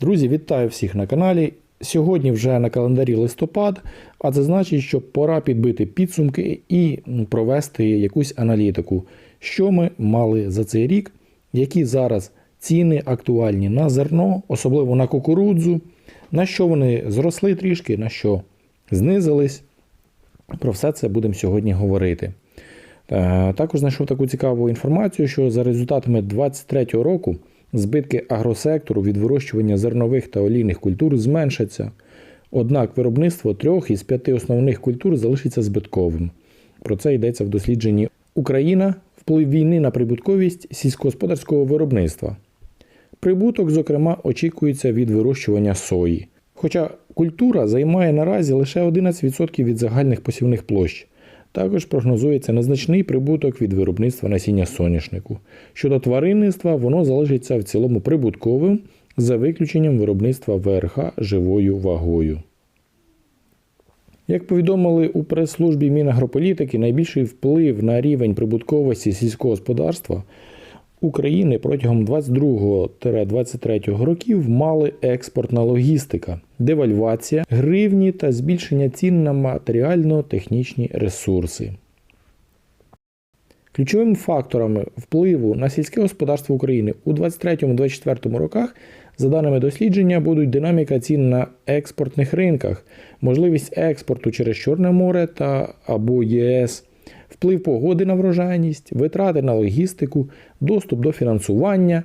Друзі, вітаю всіх на каналі. Сьогодні вже на календарі листопад, а це значить, що пора підбити підсумки і провести якусь аналітику, що ми мали за цей рік, які зараз ціни актуальні на зерно, особливо на кукурудзу, на що вони зросли трішки, на що знизились. Про все це будемо сьогодні говорити. Е, Також знайшов таку цікаву інформацію, що за результатами 2023 року збитки агросектору від вирощування зернових та олійних культур зменшаться. Однак виробництво трьох із п'яти основних культур залишиться збитковим. Про це йдеться в дослідженні Україна вплив війни на прибутковість сільськогосподарського виробництва. Прибуток, зокрема, очікується від вирощування сої. Хоча культура займає наразі лише 11% від загальних посівних площ. Також прогнозується незначний прибуток від виробництва насіння соняшнику. Щодо тваринництва, воно залишиться в цілому прибутковим за виключенням виробництва ВРХ живою вагою. Як повідомили у прес-службі Мінагрополітики, найбільший вплив на рівень прибутковості сільського господарства України протягом 22-23 років мали експортна логістика, девальвація гривні та збільшення цін на матеріально-технічні ресурси. Ключовими факторами впливу на сільське господарство України у 23-24 роках, за даними дослідження, будуть динаміка цін на експортних ринках, можливість експорту через Чорне море та або ЄС, вплив погоди на врожайність, витрати на логістику, доступ до фінансування,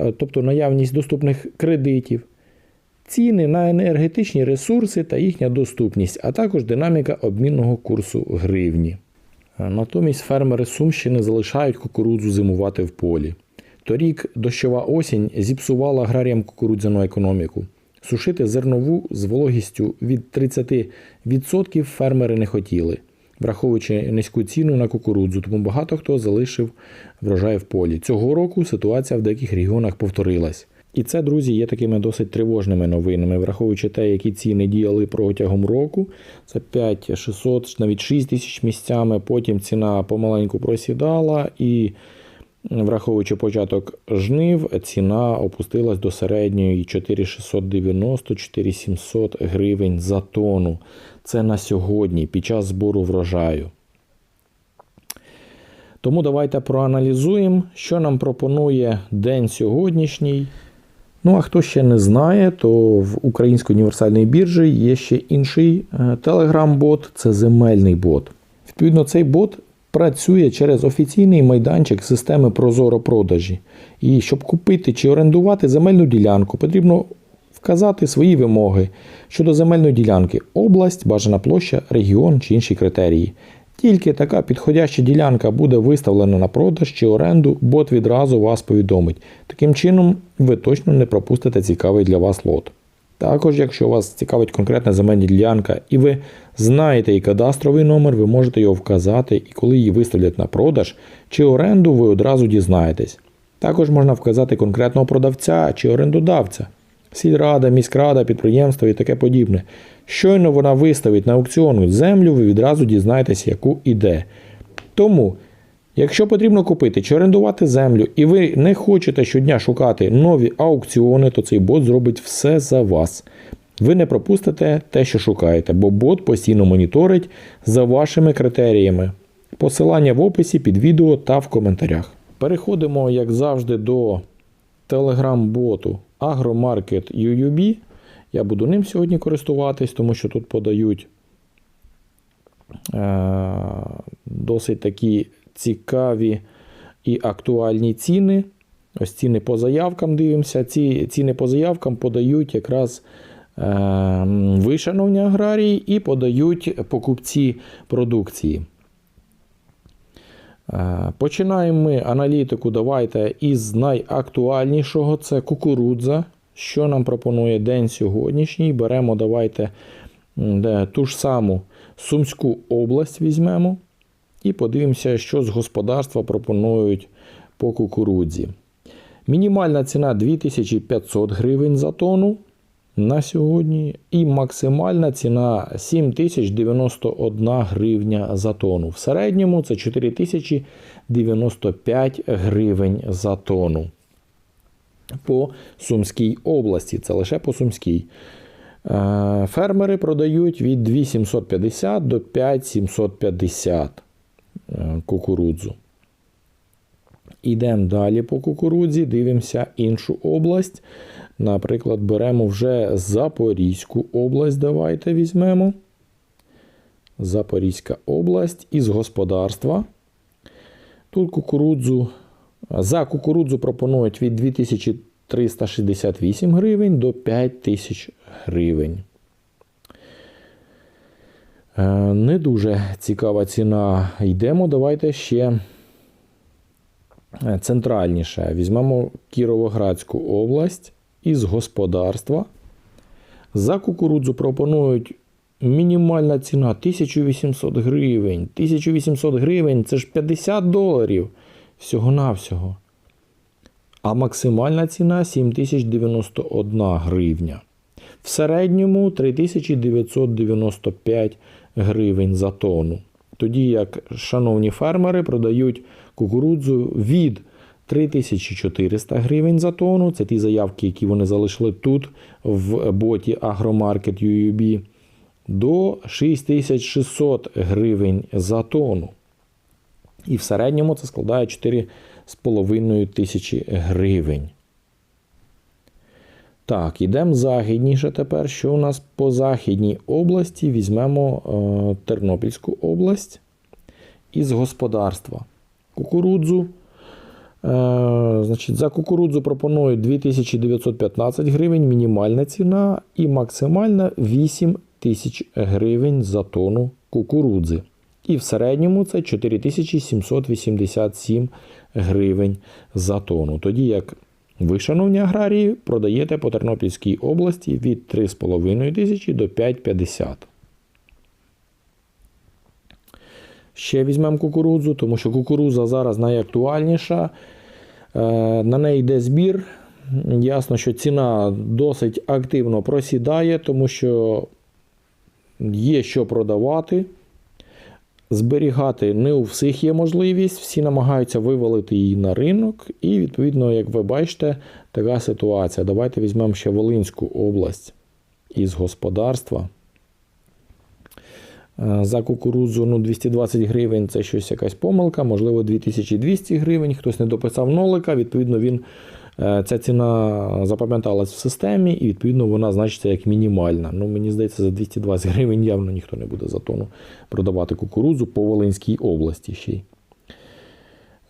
е, тобто наявність доступних кредитів, ціни на енергетичні ресурси та їхня доступність, а також динаміка обмінного курсу гривні. Е, Натомість фермери Сумщини залишають кукурудзу зимувати в полі. Торік дощова осінь зіпсувала аграріям кукурудзяну економіку. Сушити зернову з вологістю від 30% фермери не хотіли, враховуючи низьку ціну на кукурудзу, тому багато хто залишив врожай в полі. Цього року ситуація в деяких регіонах повторилась. І це, друзі, є такими досить тривожними новинами, враховуючи те, які ціни діяли протягом року. Це 5 600, навіть 6 тисяч місцями. Потім ціна помаленьку просідала, і враховуючи початок жнив, ціна опустилась до середньої 4690-4700 гривень за тонну. Це на сьогодні, під час збору врожаю. Тому давайте проаналізуємо, що нам пропонує день сьогоднішній. Ну, а хто ще не знає, то в Української універсальній біржі є ще інший телеграм-бот це земельний бот. Відповідно, цей бот працює через офіційний майданчик системи Прозоро продажі. І щоб купити чи орендувати земельну ділянку, потрібно вказати свої вимоги щодо земельної ділянки, область, бажана площа, регіон чи інші критерії. Тільки така підходяща ділянка буде виставлена на продаж чи оренду, бот відразу вас повідомить. Таким чином, ви точно не пропустите цікавий для вас лот. Також, якщо вас цікавить конкретна земельна ділянка і ви знаєте і кадастровий номер, ви можете його вказати, і коли її виставлять на продаж чи оренду, ви одразу дізнаєтесь. Також можна вказати конкретного продавця чи орендодавця, сільрада, міськрада, підприємство і таке подібне. Щойно вона виставить на аукціон землю, ви відразу дізнаєтесь, яку іде. Тому, якщо потрібно купити чи орендувати землю, і ви не хочете щодня шукати нові аукціони, то цей бот зробить все за вас. Ви не пропустите те, що шукаєте, бо бот постійно моніторить за вашими критеріями. Посилання в описі під відео та в коментарях. Переходимо, як завжди, до телеграм-боту Agromarket UUB. Я буду ним сьогодні користуватись, тому що тут подають е, досить такі цікаві і актуальні ціни. Ось ціни по заявкам дивимося. Ці ціни по заявкам подають якраз е, ви, шановні аграрії, і подають покупці продукції. Е, Починаємо ми аналітику. Давайте із найактуальнішого це кукурудза. Що нам пропонує день сьогоднішній? Беремо давайте ту ж саму Сумську область візьмемо і подивимося, що з господарства пропонують по кукурудзі. Мінімальна ціна 2500 гривень за тонну на сьогодні, і максимальна ціна 7091 гривня за тонну. В середньому це 4095 гривень за тонну. по Сумській області. Це лише по Сумській. Е, Фермери продають від 2750 до 5750 е, кукурудзу. Ідемо далі по кукурудзі, дивимося іншу область. Наприклад, беремо вже Запорізьку область. Давайте візьмемо. Запорізька область із господарства. Тут кукурудзу. За кукурудзу пропонують від 2368 гривень до 5000 гривень. Е, Не дуже цікава ціна. Йдемо. Давайте ще е, центральніше. Візьмемо Кіровоградську область із господарства. За кукурудзу пропонують мінімальна ціна 1800 гривень. 1800 гривень це ж 50 доларів всього-навсього. А максимальна ціна 7091 гривня. В середньому 3995 гривень за тонну. Тоді як шановні фермери продають кукурудзу від 3400 гривень за тонну. Це ті заявки, які вони залишили тут в боті Агромаркет UUB, до 6600 гривень за тонну. І в середньому це складає 4,5 тисячі гривень. Так, ідемо західніше тепер. Що у нас по західній області? Візьмемо е, Тернопільську область із господарства. Кукурудзу. Е, значить, За кукурудзу пропонують 2915 гривень, мінімальна ціна і максимальна 8 тисяч гривень за тонну кукурудзи. І в середньому це 4787 гривень за тонну. Тоді як ви, шановні аграрії, продаєте по Тернопільській області від 3,5 тисячі до 5,50. Ще візьмемо кукурудзу, тому що кукурудза зараз найактуальніша. Е, На неї йде збір. Ясно, що ціна досить активно просідає, тому що є що продавати. Зберігати не у всіх є можливість, всі намагаються вивалити її на ринок. І, відповідно, як ви бачите, така ситуація. Давайте візьмемо ще Волинську область із господарства. Е, За кукурудзу ну, 220 гривень це щось якась помилка, можливо, 2200 гривень. Хтось не дописав нолика, відповідно, він, ця ціна запам'яталась в системі, і відповідно вона значиться як мінімальна. Ну, Мені здається, за 220 гривень явно ніхто не буде за тонну продавати кукурудзу по Волинській області ще й.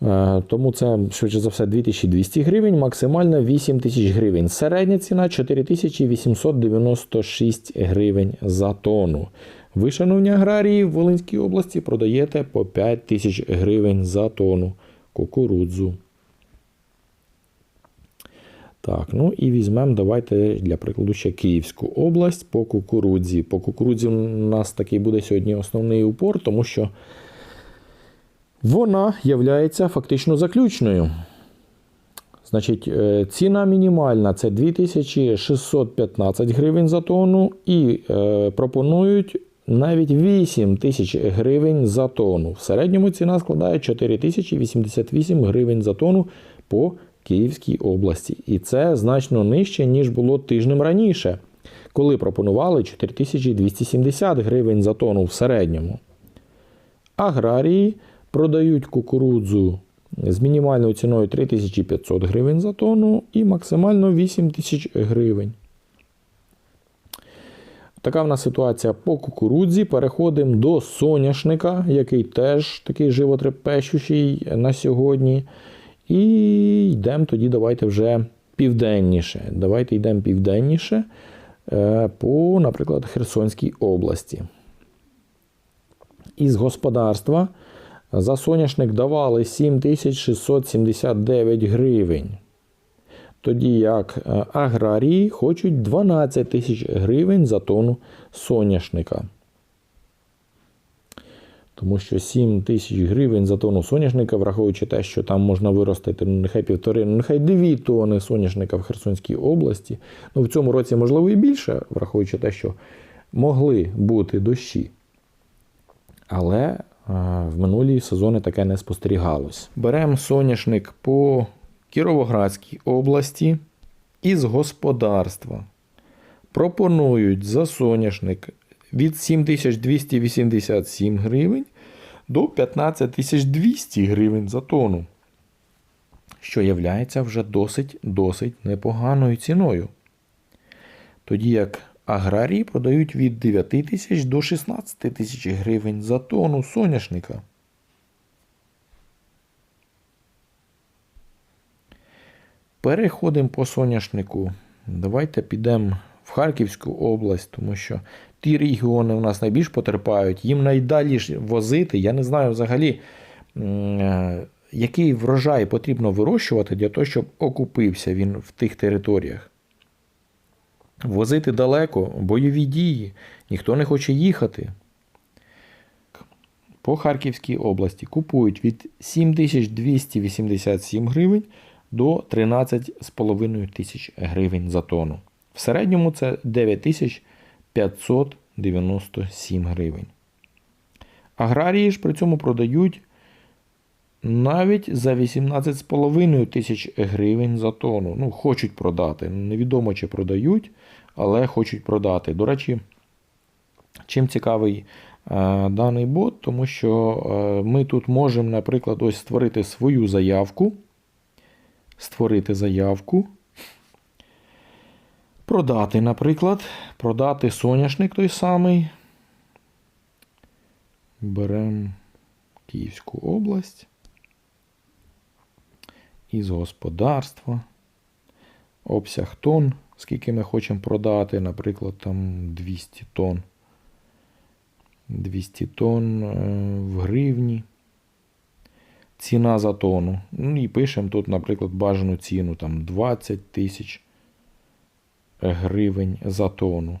Е, Тому це, швидше за все, 2200 гривень, максимально 8000 гривень. Середня ціна 4896 гривень за тонну. Ви, шановні аграрії, в Волинській області продаєте по 5000 гривень за тонну кукурудзу. Так, ну і візьмемо, давайте для прикладу ще Київську область по кукурудзі. По кукурудзі у нас такий буде сьогодні основний упор, тому що вона є фактично заключною. Значить, е, ціна мінімальна це 2615 гривень за тонну і е, пропонують навіть 8 тисяч гривень за тонну. В середньому ціна складає 4088 гривень за тонну по Київській області. І це значно нижче, ніж було тижнем раніше, коли пропонували 4270 гривень за тонну в середньому. Аграрії продають кукурудзу з мінімальною ціною 3500 гривень за тонну і максимально 8000 гривень. Така в нас ситуація по кукурудзі. Переходимо до соняшника, який теж такий животрепещущий на сьогодні. І йдемо тоді, давайте вже південніше. Давайте йдемо південніше е, по, наприклад, Херсонській області. Із господарства за соняшник давали 7679 гривень. Тоді як е, аграрії хочуть 12 тисяч гривень за тонну соняшника. Тому що 7 тисяч гривень за тонну соняшника, враховуючи те, що там можна виростити ну, нехай півтори, ну, нехай 2 тони соняшника в Херсонській області. Ну, В цьому році, можливо, і більше, враховуючи те, що могли бути дощі. Але в минулі сезони таке не спостерігалось. Беремо соняшник по Кіровоградській області. із господарства пропонують за соняшник від 7287 гривень до 15200 гривень за тонну, що є вже досить досить непоганою ціною. Тоді як аграрії продають від 9 тисяч до 16 тисяч гривень за тонну соняшника. Переходимо по соняшнику. Давайте підемо в Харківську область, тому що ті регіони у нас найбільш потерпають. Їм найдалі ж возити. Я не знаю взагалі, е, який врожай потрібно вирощувати для того, щоб окупився він в тих територіях. Возити далеко, бойові дії, ніхто не хоче їхати. По Харківській області купують від 7287 гривень до 13,5 тисяч гривень за тонну. В середньому це 9597 гривень. Аграрії ж при цьому продають навіть за 18,5 тисяч гривень за тонну. Ну, хочуть продати. Невідомо чи продають, але хочуть продати. До речі, чим цікавий е, даний бот, тому що е, ми тут можемо, наприклад, ось створити свою заявку. Створити заявку. Продати, наприклад, продати соняшник той самий. Беремо Київську область. Із господарства. Обсяг тонн, скільки ми хочемо продати, наприклад, там 200 тонн. 200 тонн е, в гривні. Ціна за тонну. Ну і пишемо тут, наприклад, бажану ціну там 20 тисяч гривень за тонну.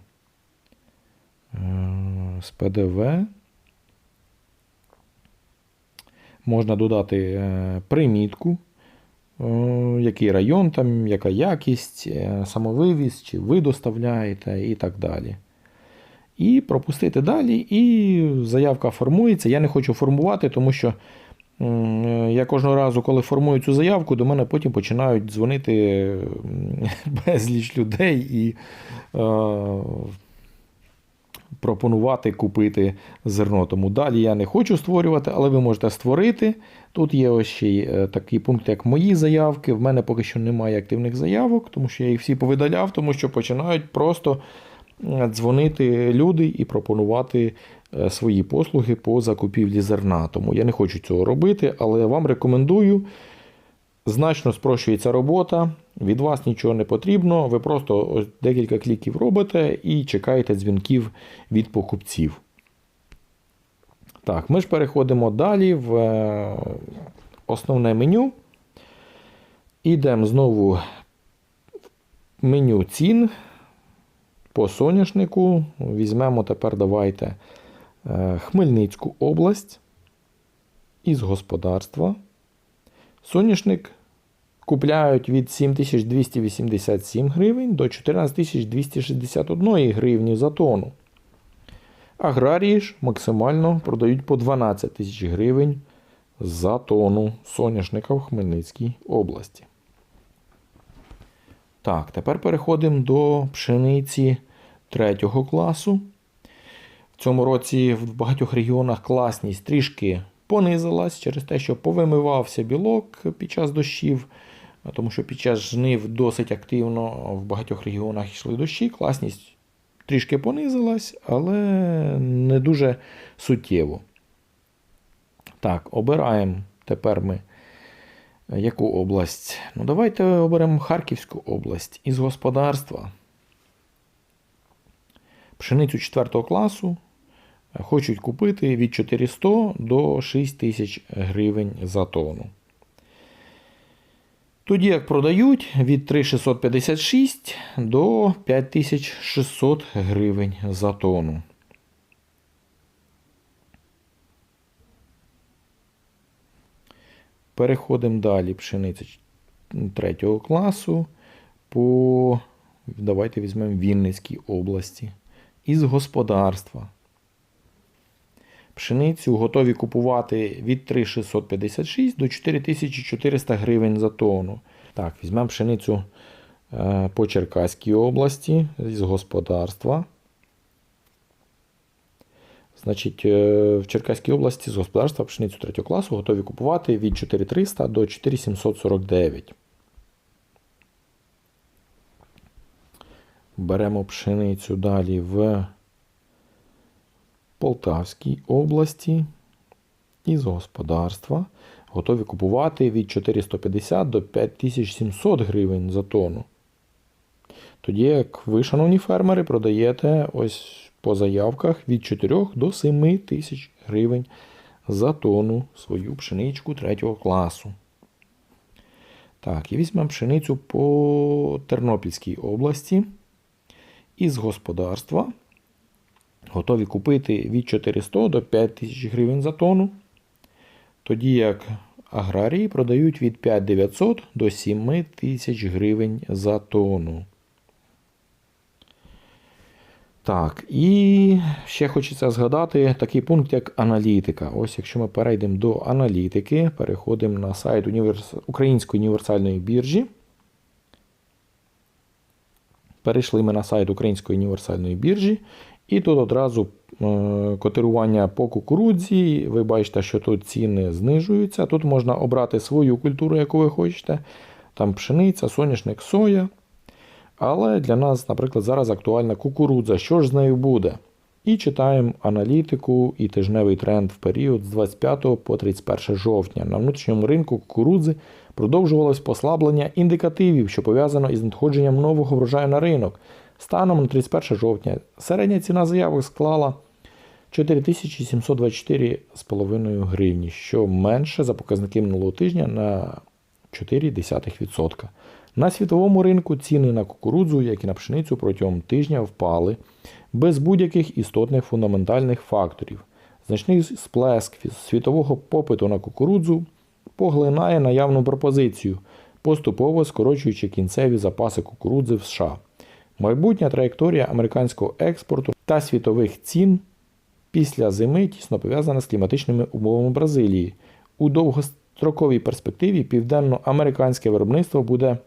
Е, з ПДВ. Можна додати е, примітку, е, який район, там, яка якість, самовивіз, чи ви доставляєте і так далі. І пропустити далі, і заявка формується. Я не хочу формувати, тому що я кожного разу, коли формую цю заявку, до мене потім починають дзвонити безліч людей і е, пропонувати купити зерно. Тому далі я не хочу створювати, але ви можете створити. Тут є ось ще й е, такий пункт, як мої заявки. В мене поки що немає активних заявок, тому що я їх всі повидаляв, тому що починають просто дзвонити люди і пропонувати Е, свої послуги по закупівлі зерна. Тому я не хочу цього робити, але вам рекомендую. Значно спрощується робота, від вас нічого не потрібно. Ви просто декілька кліків робите і чекаєте дзвінків від покупців. Так, ми ж переходимо далі в е, основне меню. Ідемо знову в меню цін по соняшнику. Візьмемо тепер давайте Е, Хмельницьку область із господарства. Соняшник купляють від 7287 гривень до 14261 гривні за тонну. Аграрії ж максимально продають по 12 тисяч гривень за тонну соняшника в Хмельницькій області. Так, тепер переходимо до пшениці третього класу. Цьому році в багатьох регіонах класність трішки понизилась через те, що повимивався білок під час дощів, тому що під час жнив досить активно в багатьох регіонах йшли дощі. Класність трішки понизилась, але не дуже суттєво. Так, обираємо тепер ми яку область? Ну, давайте оберемо Харківську область із господарства. Пшеницю 4 класу хочуть купити від 400 до 6 тисяч гривень за тонну. Тоді як продають від 3656 до 5600 гривень за тонну. Переходимо далі пшениця третього класу по, давайте візьмемо Вінницькій області із господарства. Пшеницю готові купувати від 3656 до 4400 гривень за тонну. Так, візьмемо пшеницю е, по Черкаській області з господарства. Значить, е, в Черкаській області з господарства пшеницю 3 класу готові купувати від 4300 до 4749. Беремо пшеницю далі в Полтавській області із господарства. Готові купувати від 450 до 5700 гривень за тонну. Тоді, як ви, шановні фермери, продаєте ось по заявках від 4 до 7 тисяч гривень за тонну свою пшеничку 3 класу. Так, і візьмемо пшеницю по Тернопільській області із господарства. Готові купити від 400 до 5 тисяч гривень за тонну. Тоді як аграрії продають від 5900 до 7 тисяч гривень за тонну. Так, і ще хочеться згадати такий пункт, як аналітика. Ось якщо ми перейдемо до аналітики, переходимо на сайт універс... Української універсальної біржі. Перейшли ми на сайт Української універсальної біржі, і тут одразу е, котирування по кукурудзі. Ви бачите, що тут ціни знижуються. Тут можна обрати свою культуру, яку ви хочете. Там пшениця, соняшник, соя. Але для нас, наприклад, зараз актуальна кукурудза. Що ж з нею буде? І читаємо аналітику і тижневий тренд в період з 25 по 31 жовтня. На внутрішньому ринку кукурудзи продовжувалось послаблення індикативів, що пов'язано із надходженням нового врожаю на ринок. Станом на 31 жовтня середня ціна заявок склала 4724,5 гривні, що менше за показники минулого тижня на 0,4%. На світовому ринку ціни на кукурудзу, як і на пшеницю, протягом тижня впали без будь-яких істотних фундаментальних факторів. Значний сплеск світового попиту на кукурудзу поглинає наявну пропозицію, поступово скорочуючи кінцеві запаси кукурудзи в США. Майбутня траєкторія американського експорту та світових цін після зими тісно пов'язана з кліматичними умовами Бразилії. У довгостроковій перспективі південноамериканське виробництво буде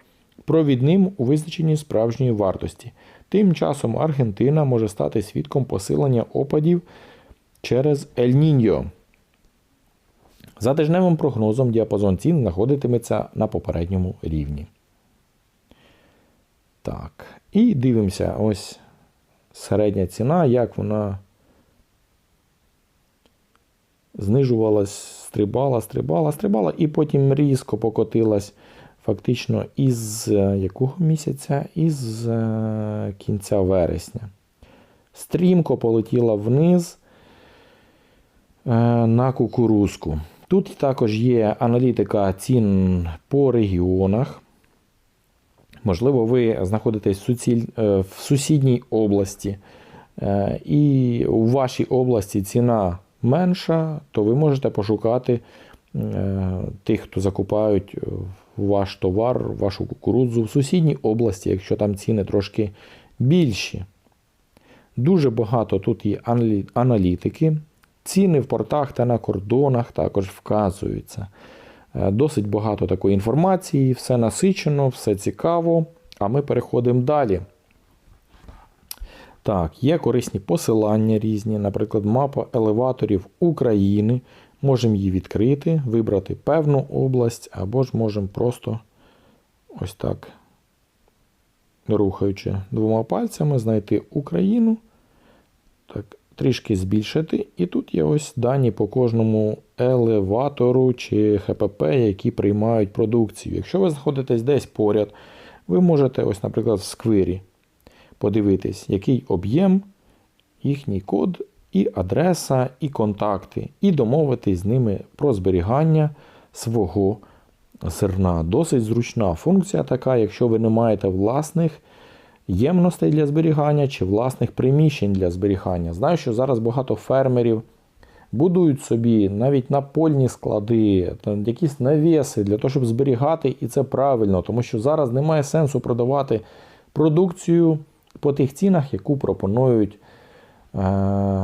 провідним у визначенні справжньої вартості. Тим часом Аргентина може стати свідком посилення опадів через Ель-Ніньо. За тижневим прогнозом діапазон цін знаходитиметься на попередньому рівні. Так, і дивимося ось середня ціна, як вона знижувалась, стрибала, стрибала, стрибала, і потім різко покотилась фактично із е, якого місяця? Із е, кінця вересня. Стрімко полетіла вниз е, на кукурузку. Тут також є аналітика цін по регіонах. Можливо, ви знаходитесь в сусідній області, і у вашій області ціна менша, то ви можете пошукати тих, хто закупають ваш товар, вашу кукурудзу в сусідній області, якщо там ціни трошки більші. Дуже багато тут є аналітики. Ціни в портах та на кордонах також вказуються. Е, досить багато такої інформації, все насичено, все цікаво. А ми переходимо далі. Так, є корисні посилання різні, наприклад, мапа елеваторів України. Можемо її відкрити, вибрати певну область, або ж можемо просто ось так, рухаючи двома пальцями, знайти Україну. Так, Трішки збільшити. І тут є ось дані по кожному елеватору чи ХПП, які приймають продукцію. Якщо ви знаходитесь десь поряд, ви можете, ось, наприклад, в сквері подивитись, який об'єм, їхній код і адреса, і контакти, і домовитись з ними про зберігання свого зерна. Досить зручна функція така, якщо ви не маєте власних ємностей для зберігання чи власних приміщень для зберігання. Знаю, що зараз багато фермерів. Будують собі навіть напольні склади, якісь навіси для того, щоб зберігати, і це правильно, тому що зараз немає сенсу продавати продукцію по тих цінах, яку пропонують Е,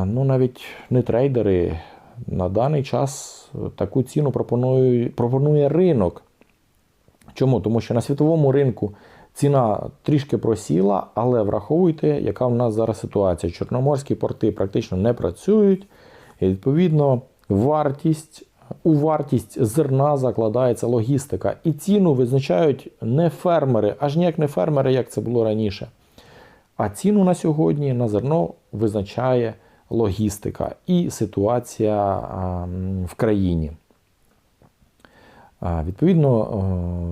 ну, навіть не трейдери на даний час таку ціну пропонує, пропонує ринок. Чому? Тому що на світовому ринку Ціна трішки просіла, але враховуйте, яка в нас зараз ситуація. Чорноморські порти практично не працюють, і відповідно вартість. У вартість зерна закладається логістика, і ціну визначають не фермери, аж ніяк не фермери, як це було раніше. А ціну на сьогодні на зерно визначає логістика і ситуація в країні. Відповідно,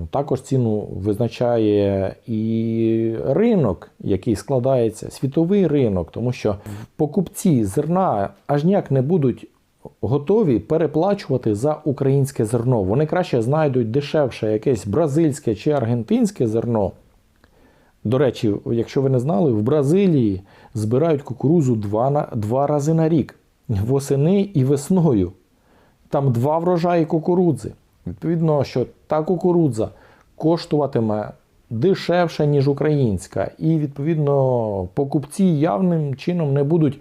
е, також ціну визначає і ринок, який складається, світовий ринок, тому що покупці зерна аж ніяк не будуть готові переплачувати за українське зерно. Вони краще знайдуть дешевше якесь бразильське чи аргентинське зерно. До речі, якщо ви не знали, в Бразилії збирають кукурузу два, на, два рази на рік восени і весною. Там два врожаї кукурудзи. Відповідно, що та кукурудза коштуватиме дешевше, ніж українська, і відповідно покупці явним чином не будуть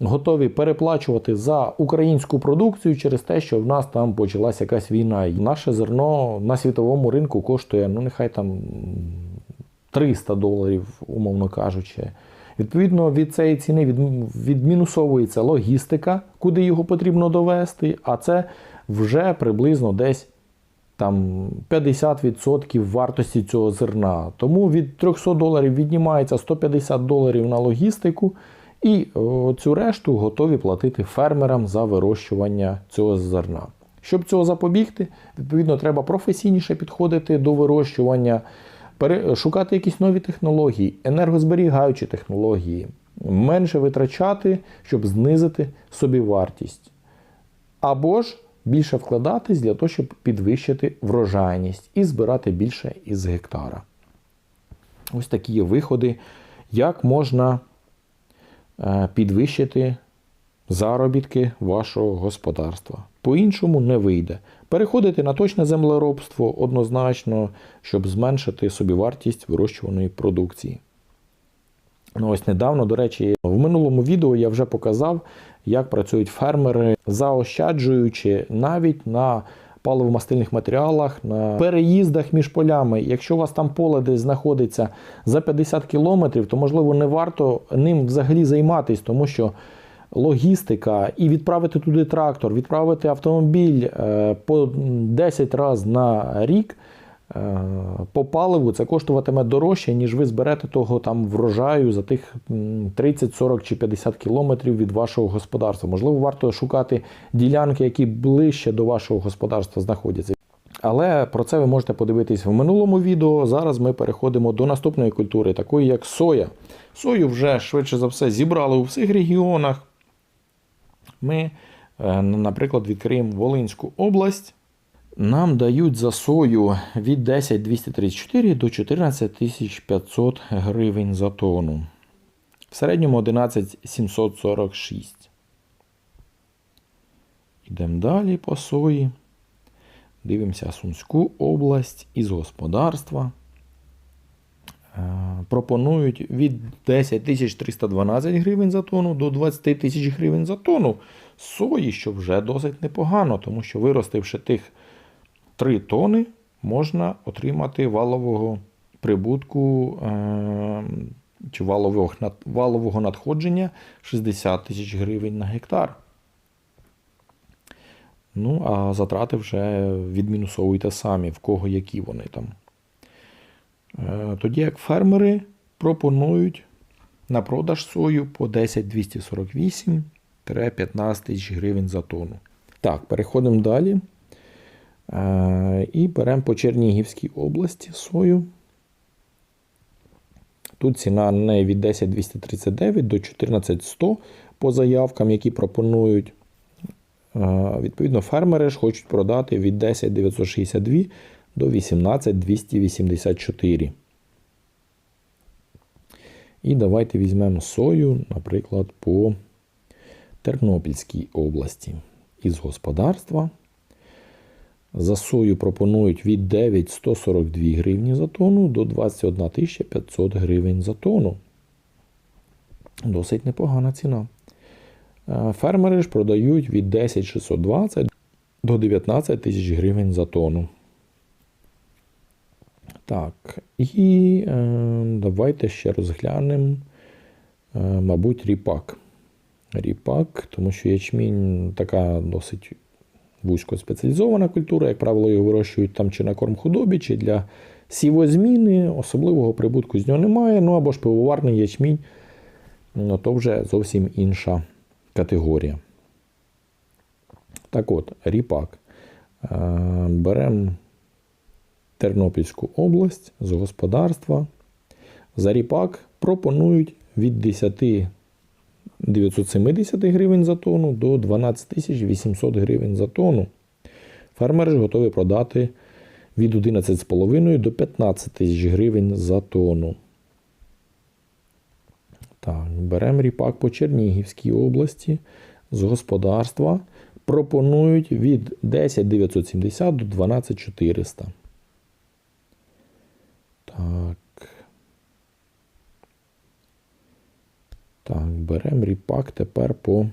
готові переплачувати за українську продукцію через те, що в нас там почалася якась війна. І наше зерно на світовому ринку коштує, ну нехай там 300 доларів, умовно кажучи. Відповідно, від цієї ціни відмінусовується логістика, куди його потрібно довести, а це вже приблизно десь там 50% вартості цього зерна. Тому від 300 доларів віднімається 150 доларів на логістику, і цю решту готові платити фермерам за вирощування цього зерна. Щоб цього запобігти, відповідно, треба професійніше підходити до вирощування, шукати якісь нові технології, енергозберігаючі технології, менше витрачати, щоб знизити собівартість. Або ж більше вкладатись для того, щоб підвищити врожайність і збирати більше із гектара. Ось такі є виходи, як можна е, підвищити заробітки вашого господарства. По-іншому не вийде. Переходити на точне землеробство однозначно, щоб зменшити собівартість вирощуваної продукції. Ну, ось недавно, до речі, в минулому відео я вже показав, як працюють фермери, заощаджуючи навіть на паливомастильних матеріалах, на переїздах між полями. Якщо у вас там поле десь знаходиться за 50 кілометрів, то можливо не варто ним взагалі займатися, тому що логістика і відправити туди трактор, відправити автомобіль е, по 10 разів на рік. Е, По паливу це коштуватиме дорожче, ніж ви зберете того там врожаю за тих 30, 40 чи 50 кілометрів від вашого господарства. Можливо, варто шукати ділянки, які ближче до вашого господарства знаходяться. Але про це ви можете подивитись в минулому відео. Зараз ми переходимо до наступної культури, такої як соя. Сою вже швидше за все зібрали у всіх регіонах. Ми, е, наприклад, відкриємо Волинську область. Нам дають за сою від 10 234 до 14 500 гривень за тонну. В середньому 11 746. Йдемо далі по сої. Дивимося Сумську область із господарства. Е, Пропонують від 10 312 гривень за тонну до 20 тисяч гривень за тонну сої, що вже досить непогано, тому що виростивши тих 3 тони, можна отримати валового прибутку е, чи валового, надходження 60 тисяч гривень на гектар. Ну, а затрати вже відмінусовуйте самі, в кого які вони там. Е, Тоді як фермери пропонують на продаж сою по 10 248 15 тисяч гривень за тонну. Так, переходимо далі. Е, І беремо по Чернігівській області сою. Тут ціна на неї від 10 239 до 14 100 по заявкам, які пропонують. Е, Відповідно, фермери ж хочуть продати від 10 962 до 18 284. І давайте візьмемо сою, наприклад, по Тернопільській області. Із господарства. За сою пропонують від 9 142 гривні за тонну до 21 500 гривень за тонну. Досить непогана ціна. Е, Фермери ж продають від 10 620 до 19 тисяч гривень за тонну. Так, І е, давайте ще розглянемо, е, мабуть, ріпак. Ріпак, тому що ячмінь така досить вузько спеціалізована культура, як правило, його вирощують там чи на корм худобі, чи для сівозміни. Особливого прибутку з нього немає. Ну або ж пивоварний ячмінь, ну, то вже зовсім інша категорія. Так от, ріпак. Е, Беремо Тернопільську область з господарства. За ріпак пропонують від 10 970 гривень за тонну до 12 800 гривень за тонну. Фермери ж готові продати від 11,5 до 15 тисяч гривень за тонну. Так, беремо ріпак по Чернігівській області з господарства. Пропонують від 10 970 до 12 400. Так. Так, беремо ріпак тепер по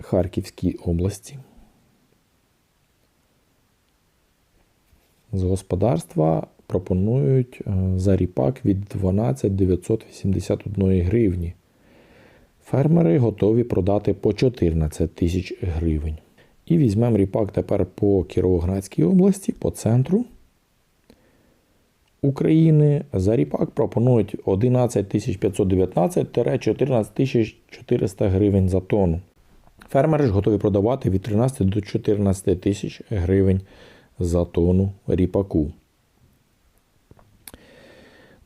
Харківській області. З господарства пропонують е, за ріпак від 12 981 гривні. Фермери готові продати по 14 тисяч гривень. І візьмемо ріпак тепер по Кіровоградській області, по центру України. За ріпак пропонують 11 519-14 400 гривень за тонну. Фермери ж готові продавати від 13 до 14 тисяч гривень за тонну ріпаку.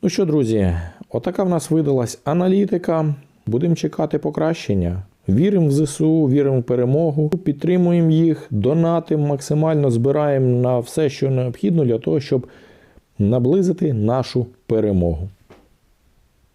Ну що, друзі, отака в нас видалась аналітика. Будемо чекати покращення. Віримо в ЗСУ, віримо в перемогу, підтримуємо їх, донатимо, максимально збираємо на все, що необхідно для того, щоб наблизити нашу перемогу.